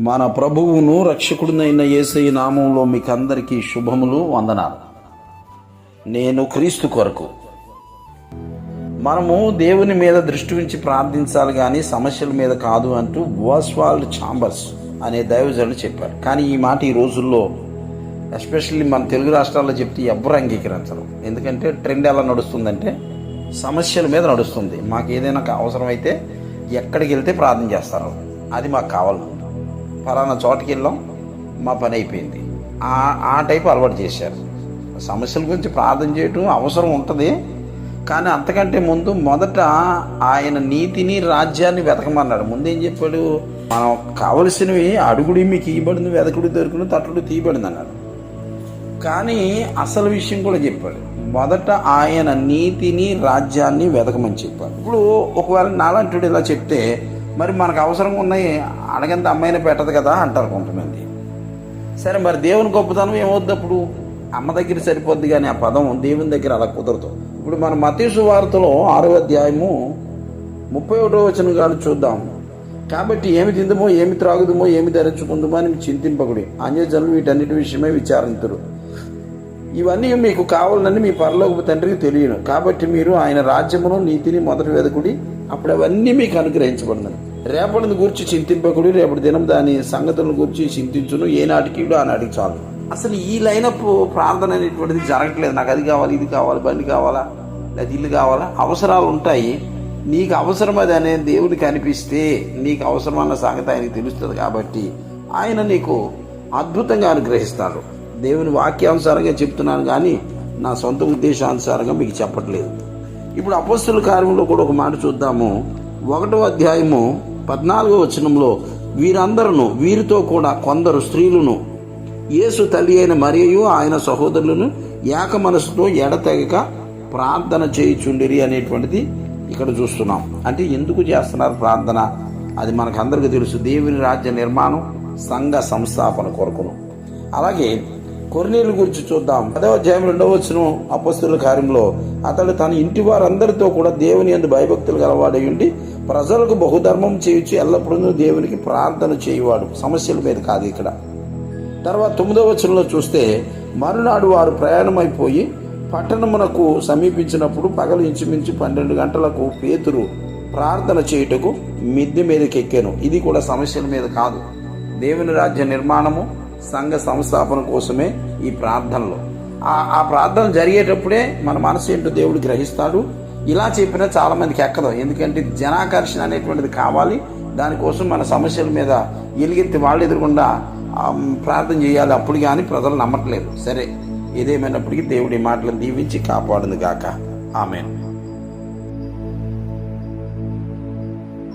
మన ప్రభువును రక్షకుడినైన ఏసై నామంలో మీకు అందరికీ శుభములు వందనాలు. నేను క్రీస్తు కొరకు. మనము దేవుని మీద దృష్టి ఉంచి ప్రార్థించాలి కానీ సమస్యల మీద కాదు అంటూ వాస్వాల్డ్ ఛాంబర్స్ అనే దైవజనుడు చెప్పారు కానీ ఈ మాట ఈ రోజుల్లో ఎస్పెషల్లీ మన తెలుగు రాష్ట్రాల్లో చెప్తే ఎవ్వరు అంగీకరించరు. ఎందుకంటే ట్రెండ్ ఎలా నడుస్తుందంటే సమస్యల మీద నడుస్తుంది. మాకు ఏదైనా అవసరమైతే ఎక్కడికి వెళ్తే ప్రార్థన చేస్తారు. అది మాకు కావాలి. ఫలానా చోటకి వెళ్ళాం మా పని అయిపోయింది. ఆ ఆ టైప్ అలవాటు చేశారు. సమస్యల గురించి ప్రార్థన చేయటం అవసరం ఉంటుంది కానీ అంతకంటే ముందు మొదట ఆయన నీతిని రాజ్యాన్ని వెతకమన్నాడు. ముందేం చెప్పాడు? మనం కావలసినవి అడుగుడి మీకు ఇవ్వబడింది వెతకుడు దొరుకును తట్టుడు తీయబడింది అన్నాడు. కానీ అసలు విషయం కూడా చెప్పాడు. మొదట ఆయన నీతిని రాజ్యాన్ని వెతకమని చెప్పాడు. ఇప్పుడు ఒకవేళ నాలంటుడు ఇలా చెప్తే మరి మనకు అవసరం ఉన్నాయి అడగంత అమ్మాయిని పెట్టదు కదా అంటారు కొంతమంది. సరే మరి దేవుని గొప్పతనం ఏమవుద్ది అప్పుడు? అమ్మ దగ్గర సరిపోద్ది కానీ ఆ పదం దేవుని దగ్గర అలా కుదరదు. ఇప్పుడు మన మతీసు వార్తలో ఆరో అధ్యాయము ముప్పై ఒకటో వచ్చిన కాదు చూద్దాం. కాబట్టి ఏమి తిందమో ఏమి త్రాగుదమో ఏమి ధరించుకుందమో అని చింతింపకుడి. అన్యజనులు వీటన్నిటి విషయమే విచారింతురు. ఇవన్నీ మీకు కావాలని మీ పరలోక తండ్రికి తెలియను. కాబట్టి మీరు ఆయన రాజ్యమును నీతిని మొదట వెదకుడి అప్పుడు అవన్నీ మీకు అనుగ్రహించబడినది రేపటిని గురించి చింతింపకుడు రేపటి దినం దాని సంగతులను గురించి చింతించును. ఏనాటికి ఆనాటికి చాలు. అసలు ఈ లైనప్ ప్రార్థన అనేటువంటిది జరగట్లేదు. నాకు అది కావాలి ఇది కావాలి బండి కావాలా లేదా ఇల్లు కావాలా? అవసరాలు ఉంటాయి. నీకు అవసరం అది అనేది దేవునికి అనిపిస్తే నీకు అవసరమన్న సంగతి ఆయనకి తెలుస్తుంది కాబట్టి ఆయన నీకు అద్భుతంగా అనుగ్రహిస్తాడు. దేవుని వాక్యానుసారంగా చెప్తున్నాను కానీ నా సొంత ఉద్దేశానుసారంగా మీకు చెప్పట్లేదు. ఇప్పుడు అపస్తుల కార్యంలో కూడా ఒక మాట చూద్దాము. ఒకటో అధ్యాయము పద్నాలుగో వచనంలో వీరందరూ వీరితో కూడా కొందరు స్త్రీలను యేసు తల్లి అయిన మరియు ఆయన సహోదరులను ఏక మనసుతో ఎడతెగక ప్రార్థన చేయుచుండిరి అనేటువంటిది ఇక్కడ చూస్తున్నాం. అంటే ఎందుకు చేస్తున్నారు ప్రార్థన? అది మనకు అందరికీ తెలుసు. దేవుని రాజ్య నిర్మాణం సంఘ సంస్థాపన కొరకును. అలాగే కొరినీళ్ళు గురించి చూద్దాం. పదవ అధ్యాయం రెండవ వచ్చిన అపస్తుల కార్యంలో అతడు తన ఇంటి వారందరితో కూడా దేవుని ఎందు భయభక్తులు గలవాడై ఉండి ప్రజలకు బహుధర్మం చేయించి ఎల్లప్పుడూ దేవునికి ప్రార్థన చేయువాడు. సమస్యల మీద కాదు ఇక్కడ. తర్వాత తొమ్మిదవ వచనంలో చూస్తే మరునాడు వారు ప్రయాణమైపోయి పట్టణమునకు సమీపించినప్పుడు పగలు ఇంచుమించు పన్నెండు గంటలకు పేతురు ప్రార్థన చేయుటకు మిద్దె మీదకి ఎక్కాను ఇది కూడా సమస్యల మీద కాదు. దేవుని రాజ్య నిర్మాణము సంఘ సంస్థాపన కోసమే ఈ ప్రార్థనలు. ఆ ప్రార్థన జరిగేటప్పుడే మన మనసు ఏంటో దేవుడు గ్రహిస్తాడు. ఇలా చెప్పినా చాలామందికి ఎక్కదు. ఎందుకంటే జనాకర్షణ అనేటువంటిది కావాలి. దానికోసం మన సమస్యల మీద ఎలుగెత్తి వాళ్ళు ఎదురకుండా ప్రార్థన చేయాలి. అప్పుడు కానీ ప్రజలు నమ్మట్లేదు. సరే ఏదేమైనప్పటికీ దేవుడి మాటలను దీవించి కాపాడును గాక. ఆమెను.